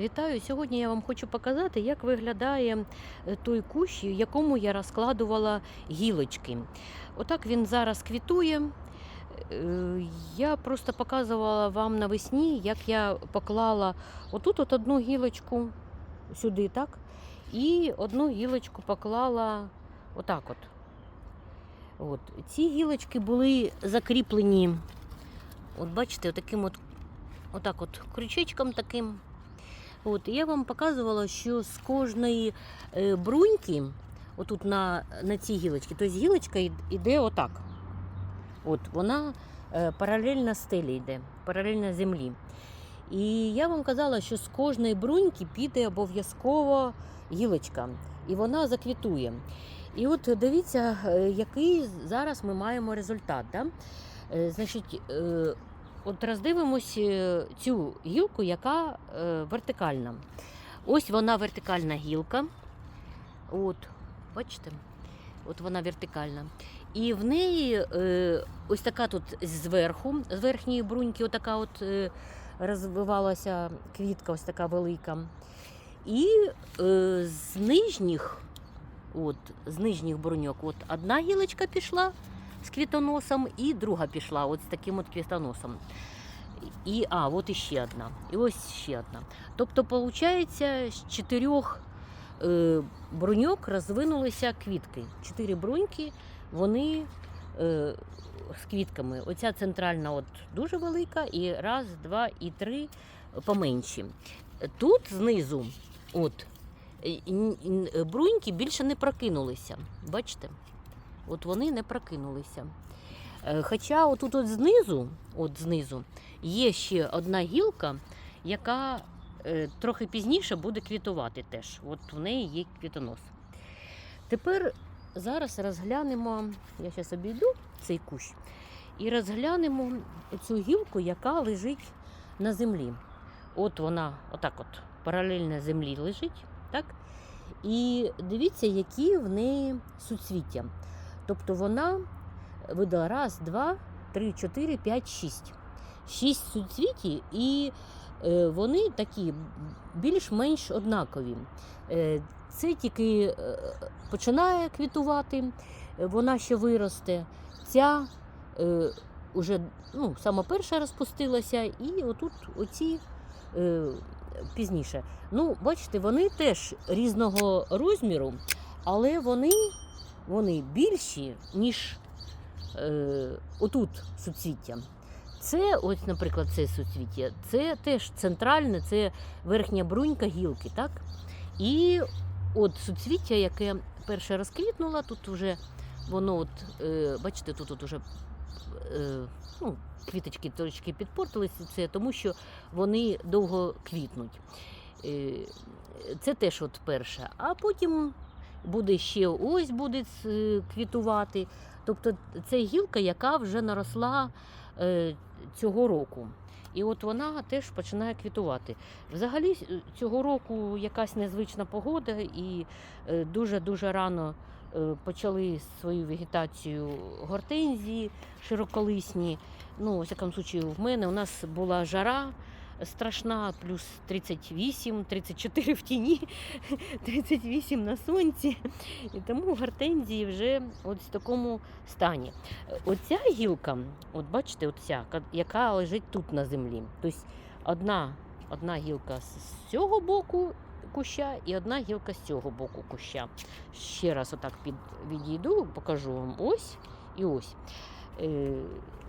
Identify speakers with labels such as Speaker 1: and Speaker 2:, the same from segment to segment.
Speaker 1: Вітаю! Сьогодні я вам хочу показати, як виглядає е, той кущ, якому я розкладувала гілочки. Отак він зараз квітує. Е, Я просто показувала вам навесні, як я поклала отут от одну гілочку сюди, так? І одну гілочку поклала отак от. От. Ці гілочки були закріплені, от бачите, таким от, отак от крючечком таким. От, я вам показувала, що з кожної е, бруньки, отут на, на цій гілочці, тобто гілочка йде отак. От, вона е, паралельно стелі йде, паралельно землі. І я вам казала, що з кожної бруньки піде обов'язково гілочка, і вона заквітує. І от дивіться, е, який зараз ми маємо результат. Да? Значить, От роздивимось е, цю гілку, яка е, вертикальна. Ось вона вертикальна гілка. От, бачите? От вона вертикальна. І в неї е, ось така тут зверху, з верхньої бруньки, отака от розвивалася квітка, ось така велика. І з нижніх, от, з нижніх бруньок, от одна гілочка пішла з квітоносом, і друга пішла от з таким от квітоносом. І, а, от іще одна. І ось ще одна. Тобто, виходить, з чотирьох е, бруньок розвинулися квітки. Чотири бруньки, вони е, з квітками. Оця центральна от дуже велика, і раз, два, і три поменші. Тут знизу, от, бруньки більше не прокинулися. Бачите? От вони не прокинулися. Е, Хоча отут от знизу, от знизу є ще одна гілка, яка е, трохи пізніше буде квітувати теж. От в неї є квітонос. Тепер зараз розглянемо, я зараз обійду цей кущ, і розглянемо цю гілку, яка лежить на землі. От вона, отак от, паралельно землі лежить. Так? І дивіться, які в неї суцвіття. Тобто вона видала раз, два, три, чотири, п'ять, шість. Шість суцвітій, і е, вони такі більш-менш однакові. Е, це тільки е, починає квітувати, е, вона ще виросте. Ця е, уже ну, сама перша розпустилася, і отут оці е, пізніше. Ну, бачите, вони теж різного розміру, але вони, вони більші, ніж е, отут суцвіття. Це, ось, наприклад, це суцвіття, це теж центральне, це верхня брунька гілки, так? І от суцвіття, яке перше розквітнуло, тут вже воно, от, е, бачите, тут от уже е, ну, квіточки трошки підпортилися, це тому що вони довго квітнуть. Е, це теж от перше. А потім буде ще ось буде квітувати. Тобто це гілка, яка вже наросла е, цього року. І от вона теж починає квітувати. Взагалі е, цього року якась незвична погода, і е, дуже-дуже рано е, почали свою вегетацію гортензії широколисні. Ну, у всякому случаю, в мене у нас була жара страшна, плюс 38, 34 в тіні, 38 на сонці. І тому гортензії вже от в такому стані. Оця гілка, от бачите, оця, яка лежить тут на землі. Тобто одна, одна гілка з цього боку куща і одна гілка з цього боку куща. Ще раз отак під, відійду, покажу вам ось і ось. Е,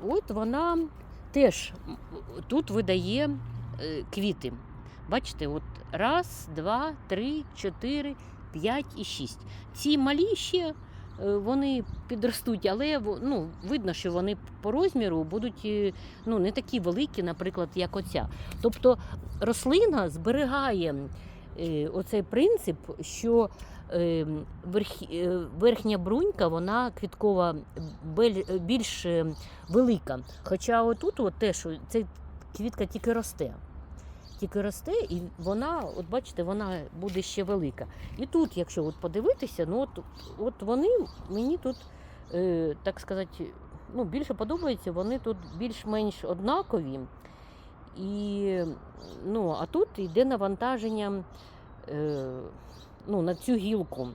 Speaker 1: от вона теж тут видає квіти. Бачите, от раз, два, три, чотири, п'ять і шість. Ці малі ще е, вони підростуть, але ну, видно, що вони по розміру будуть е, ну, не такі великі, наприклад, як оця. Тобто рослина зберігає е, оцей принцип, що е, верх, е, верхня брунька, вона квіткова більш е, велика. Хоча отут от теж ця квітка тільки росте. Тільки росте, і вона, от бачите, вона буде ще велика. І тут, якщо от подивитися, ну от, от вони мені тут, е, так сказати, ну, більше подобаються, вони тут більш-менш однакові. І, ну, а тут йде навантаження е, ну, на цю гілку.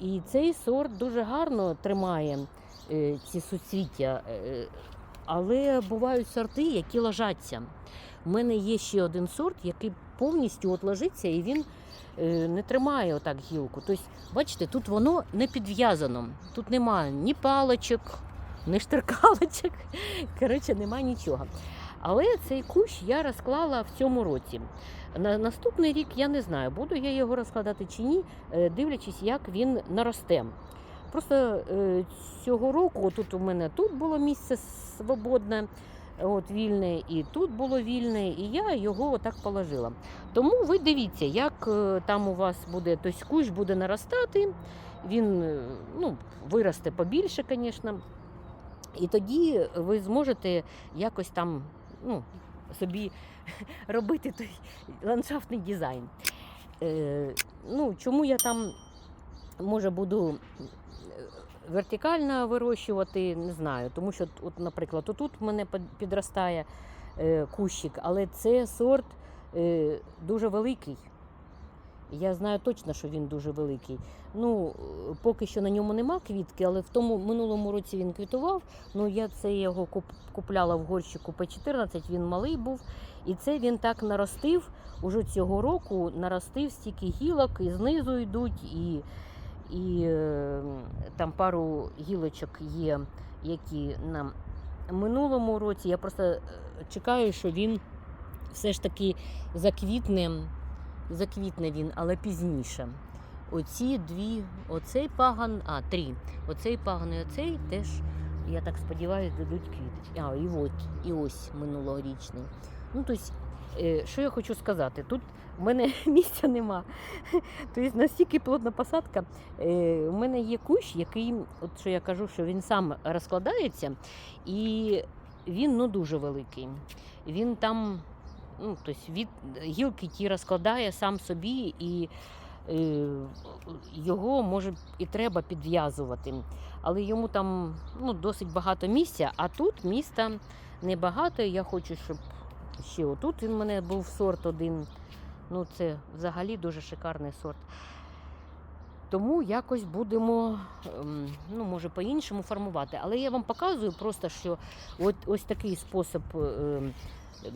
Speaker 1: І цей сорт дуже гарно тримає е, ці суцвіття. Е, але бувають сорти, які ложаться. У мене є ще один сорт, який повністю от ложиться і він е, не тримає отак гілку. Тобто, бачите, тут воно не підв'язано. Тут немає ні паличок, ні штрикалочок. Коротше, немає нічого. Але цей кущ я розклала в цьому році. На наступний рік я не знаю, буду я його розкладати чи ні, е, дивлячись, як він наросте. Просто е, цього року тут у мене тут було місце свободне, от, вільне, і тут було вільне, і я його отак положила. Тому ви дивіться, як е, там у вас буде, тобто кущ буде наростати, він е, ну, виросте побільше, звісно. І тоді ви зможете якось там ну, собі робити той ландшафтний дизайн. Е, ну, чому я там може буду вертикально вирощувати, не знаю. Тому що, от, наприклад, отут в мене підростає е, кущик, але це сорт е, дуже великий. Я знаю точно, що він дуже великий. Ну, поки що на ньому нема квітки, але в тому минулому році він квітував. Ну, я це його куп- купляла в горщику П14, він малий був. І це він так наростив. Уже цього року наростив стільки гілок, і знизу йдуть, і, і е, там пару гілочок є, які на минулому році. Я просто е, чекаю, що він все ж таки заквітне, заквітне він, але пізніше. Оці дві, оцей паган, а, три. Оцей паган і оцей теж, я так сподіваюся, дадуть квіточки. А, і от, і ось минулорічний. Ну, тобто, що я хочу сказати? Тут в мене місця нема. Тобто настільки плотна посадка. Е, У мене є кущ, який, от що я кажу, що він сам розкладається, і він ну, дуже великий. Він там, ну, тобто від гілки ті розкладає сам собі, і е, його може і треба підв'язувати. Але йому там ну, досить багато місця, а тут міста небагато. Я хочу, щоб ще отут в мене був сорт один. Ну, це взагалі дуже шикарний сорт. Тому якось будемо, ем, ну, може, по-іншому формувати. Але я вам показую просто, що от, ось такий спосіб ем, ем,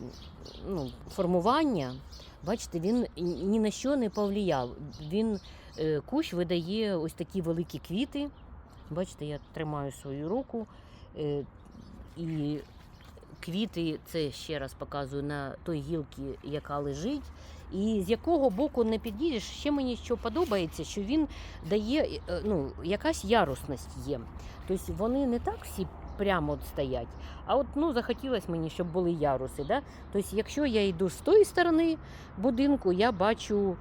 Speaker 1: ну, формування, бачите, він ні на що не повлияв. Він е, кущ видає ось такі великі квіти. Бачите, я тримаю свою руку. е, І квіти, це ще раз показую на той гілці, яка лежить. І з якого боку не підійдеш, ще мені що подобається, що він дає е, ну, якась ярусність є. Тобто вони не так всі прямо от стоять, а от ну, захотілося мені, щоб були яруси. Да? Тобто, якщо я йду з тої сторони будинку, я бачу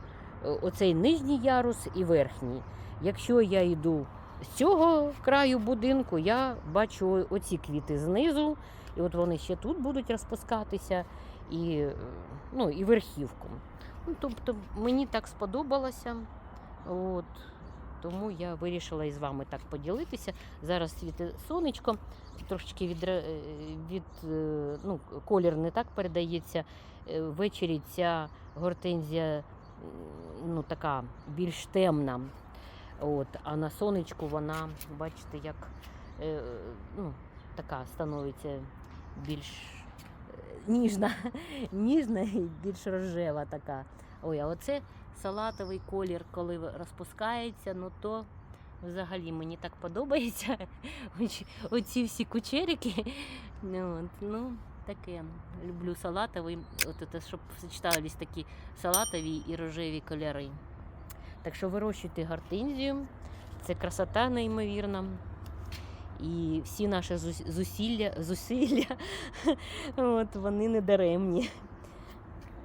Speaker 1: е, оцей нижній ярус і верхній. Якщо я йду з цього краю будинку, я бачу оці квіти знизу, і от вони ще тут будуть розпускатися, і, е, ну, і верхівку. Ну, тобто мені так сподобалося. От, тому я вирішила із вами так поділитися. Зараз світить сонечко, трошечки від, від е, ну, колір не так передається. Е, Ввечері ця гортензія ну, така більш темна. От, а на сонечку вона, бачите, як е, ну, така становиться більш е, ніжна, ніжна і більш рожева така. Ой, а оце салатовий колір, коли розпускається, ну то взагалі мені так подобається. Оці- всі кучерики. Ну, ну, таке. Люблю салатовий, от це, щоб сочетались такі салатові і рожеві кольори. Так що вирощуйте гортензію. Це красота неймовірна. І всі наші зусилля, зусилля от, вони не даремні.